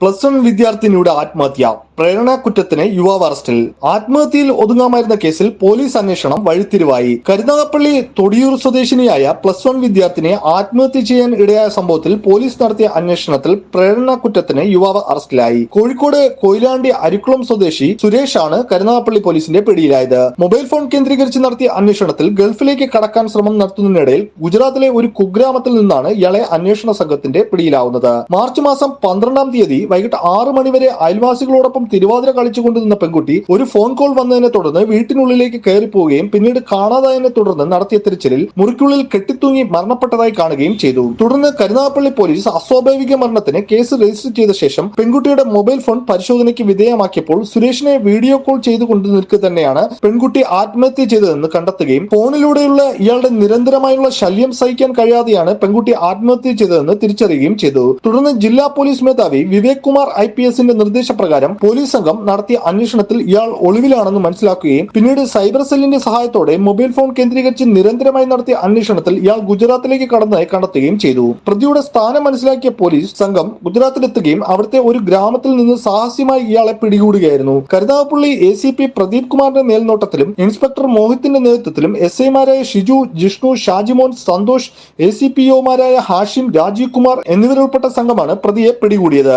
Plus one വിദ്യാർത്ഥിനിയുടെ ആത്മഹത്യ. പ്രേരണാകുറ്റത്തിന് യുവാവ് അറസ്റ്റിൽ. ആത്മഹത്യയിൽ ഒതുങ്ങാമായിരുന്ന കേസിൽ പോലീസ് അന്വേഷണം വഴിത്തിരിവായി. കരുനാഗപ്പള്ളി തൊടിയൂർ സ്വദേശിനിയായ പ്ലസ് വൺ വിദ്യാർത്ഥിനിയെ ആത്മഹത്യ ചെയ്യാൻ ഇടയായ സംഭവത്തിൽ പോലീസ് നടത്തിയ അന്വേഷണത്തിൽ പ്രേരണാകുറ്റത്തിന് യുവാവ് അറസ്റ്റിലായി. കോഴിക്കോട് കൊയിലാണ്ടി അരിക്കുളം സ്വദേശി സുരേഷ് ആണ് കരുനാഗപ്പള്ളി പോലീസിന്റെ പിടിയിലായത്. മൊബൈൽ ഫോൺ കേന്ദ്രീകരിച്ച് നടത്തിയ അന്വേഷണത്തിൽ ഗൾഫിലേക്ക് കടക്കാൻ ശ്രമം നടത്തുന്നതിനിടയിൽ ഗുജറാത്തിലെ ഒരു കുഗ്രാമത്തിൽ നിന്നാണ് ഇയാളെ അന്വേഷണ സംഘത്തിന്റെ പിടിയിലാവുന്നത്. മാർച്ച് മാസം പന്ത്രണ്ടാം തീയതി വൈകിട്ട് ആറ് മണിവരെ അയൽവാസികളോടൊപ്പം തിരുവാതിര കളിച്ചുകൊണ്ട് നിന്ന പെൺകുട്ടി ഒരു ഫോൺ കോൾ വന്നതിനെ തുടർന്ന് വീട്ടിനുള്ളിലേക്ക് കയറി പോവുകയും പിന്നീട് കാണാതായതിനെ തുടർന്ന് നടത്തിയ തിരച്ചിലിൽ മുറിക്കുള്ളിൽ കെട്ടിത്തൂങ്ങി മരണപ്പെട്ടതായി കാണുകയും ചെയ്തു. തുടർന്ന് കരുനാഗപ്പള്ളി പോലീസ് അസ്വാഭാവിക മരണത്തിന് കേസ് രജിസ്റ്റർ ചെയ്ത ശേഷം പെൺകുട്ടിയുടെ മൊബൈൽ ഫോൺ പരിശോധനയ്ക്ക് വിധേയമാക്കിയപ്പോൾ സുരേഷിനെ വീഡിയോ കോൾ ചെയ്തുകൊണ്ട് നിൽക്കുക തന്നെയാണ് പെൺകുട്ടി ആത്മഹത്യ ചെയ്തതെന്ന് കണ്ടെത്തുകയും ഫോണിലൂടെയുള്ള ഇയാളുടെ നിരന്തരമായുള്ള ശല്യം സഹിക്കാൻ കഴിയാതെയാണ് പെൺകുട്ടി ആത്മഹത്യ ചെയ്തതെന്ന് തിരിച്ചറിയുകയും ചെയ്തു. തുടർന്ന് ജില്ലാ പോലീസ് മേധാവി വിവേക് കുമാർ ഐ പി എസിന്റെ നിർദ്ദേശപ്രകാരം പോലീസ് സംഘം നടത്തിയ അന്വേഷണത്തിൽ ഇയാൾ ഒളിവിലാണെന്ന് മനസ്സിലാക്കുകയും പിന്നീട് സൈബർ സെല്ലിന്റെ സഹായത്തോടെ മൊബൈൽ ഫോൺ കേന്ദ്രീകരിച്ച് നിരന്തരമായി നടത്തിയ അന്വേഷണത്തിൽ ഇയാൾ ഗുജറാത്തിലേക്ക് കടന്നതായി കണ്ടെത്തുകയും ചെയ്തു. പ്രതിയുടെ സ്ഥാനം മനസ്സിലാക്കിയ പോലീസ് സംഘം ഗുജറാത്തിലെത്തുകയും അവിടുത്തെ ഒരു ഗ്രാമത്തിൽ നിന്ന് സാഹസ്യമായി ഇയാളെ പിടികൂടുകയായിരുന്നു. Karunagappally A C P Pradeep കുമാറിന്റെ മേൽനോട്ടത്തിലും ഇൻസ്പെക്ടർ മോഹിത്തിന്റെ നേതൃത്വത്തിലും എസ് ഐമാരായ Shiju Jishnu Shajimon Santhosh A C P ഒമാരായ Hashim Rajeev Kumar എന്നിവരുൾപ്പെട്ട സംഘമാണ് പ്രതിയെ പിടികൂടിയത്.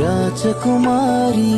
Rajakumari